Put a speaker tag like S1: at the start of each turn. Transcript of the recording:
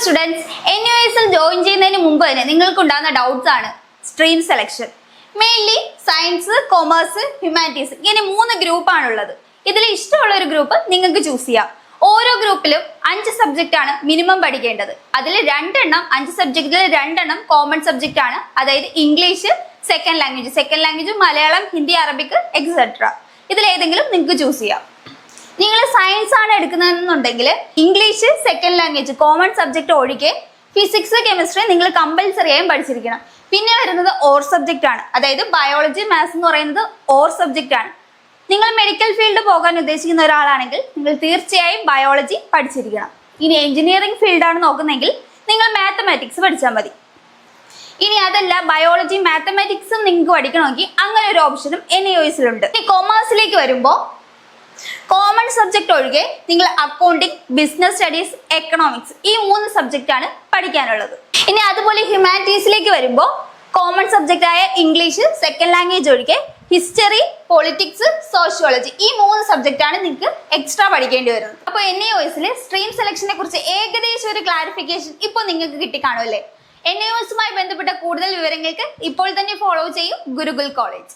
S1: Students N U എസിൽ join ചെയ്യുന്നതിന് മുമ്പ് തന്നെ നിങ്ങൾക്ക് ഉണ്ടാകുന്ന ഡൗട്ട്സ് ആണ്. Stream selection mainly science commerce humanities ഇങ്ങനെ മൂന്ന് ഗ്രൂപ്പാണുള്ളത് ഇതിൽ ഇഷ്ടമുള്ള ഒരു ഗ്രൂപ്പ് നിങ്ങൾക്ക് ചൂസ് ചെയ്യാം. ഓരോ ഗ്രൂപ്പിലും അഞ്ച് സബ്ജക്റ്റ് ആണ് മിനിമം പഠിക്കേണ്ടത്. അതിൽ രണ്ടെണ്ണം അഞ്ച് സബ്ജക്റ്റിൽ രണ്ടെണ്ണം കോമൺ സബ്ജക്റ്റ് ആണ്. അതായത് English second language second language Malayalam Hindi Arabic etcetera ഇതിലേതെങ്കിലും നിങ്ങൾക്ക് ചൂസ് ചെയ്യാം. നിങ്ങൾ സയൻസ് ആണ് എടുക്കുന്നതെന്നുണ്ടെങ്കിൽ English second language common subject ഒഴികെ ഫിസിക്സ് കെമിസ്ട്രി നിങ്ങൾ കമ്പൽസറി ആയും പഠിച്ചിരിക്കണം. പിന്നെ വരുന്നത് ഓർ സബ്ജക്റ്റ് ആണ്. അതായത് ബയോളജി മാത്സ് എന്ന് പറയുന്നത് ഓർ സബ്ജക്റ്റ് ആണ്. നിങ്ങൾ മെഡിക്കൽ ഫീൽഡ് പോകാൻ ഉദ്ദേശിക്കുന്ന ഒരാളാണെങ്കിൽ നിങ്ങൾ തീർച്ചയായും ബയോളജി പഠിച്ചിരിക്കണം. ഇനി എഞ്ചിനീയറിംഗ് ഫീൽഡാണ് നോക്കുന്നതെങ്കിൽ നിങ്ങൾ മാത്തമാറ്റിക്സ് പഠിച്ചാൽ മതി. ഇനി അതല്ല ബയോളജി മാത്തമാറ്റിക്സും നിങ്ങൾക്ക് പഠിക്കണമെങ്കിൽ അങ്ങനെ ഒരു ഓപ്ഷനും എൻ ഇ എസിലുണ്ട് ഇനി കൊമേഴ്സിലേക്ക് വരുമ്പോൾ കോമൺ സബ്ജക്ട് ഒഴികെ നിങ്ങൾ അക്കൗണ്ടിങ് ബിസിനസ് സ്റ്റഡീസ് എക്കണോമിക്സ് ഈ മൂന്ന് സബ്ജക്റ്റ് ആണ് പഠിക്കാനുള്ളത്. ഇനി അതുപോലെ ഹ്യൂമാനിറ്റീസിലേക്ക് വരുമ്പോൾ കോമൺ സബ്ജക്റ്റ് ആയ ഇംഗ്ലീഷ് സെക്കൻഡ് ലാംഗ്വേജ് ഒഴികെ ഹിസ്റ്ററി പൊളിറ്റിക്സ് സോഷ്യോളജി ഈ മൂന്ന് സബ്ജക്റ്റ് ആണ് നിങ്ങൾക്ക് എക്സ്ട്രാ പഠിക്കേണ്ടി വരുന്നത്. അപ്പോൾ എൻ ഐ ഒസിൽ സ്ട്രീം സെലക്ഷനെ കുറിച്ച് ഏകദേശം ഒരു ക്ലാരിഫിക്കേഷൻ ഇപ്പോൾ നിങ്ങൾക്ക് കിട്ടിക്കാണുമല്ലേ എൻ ഐ ഒസുമായി ബന്ധപ്പെട്ട കൂടുതൽ വിവരങ്ങൾക്ക് ഇപ്പോൾ തന്നെ ഫോളോ ചെയ്യൂ ഗുരുകുൽ കോളേജ്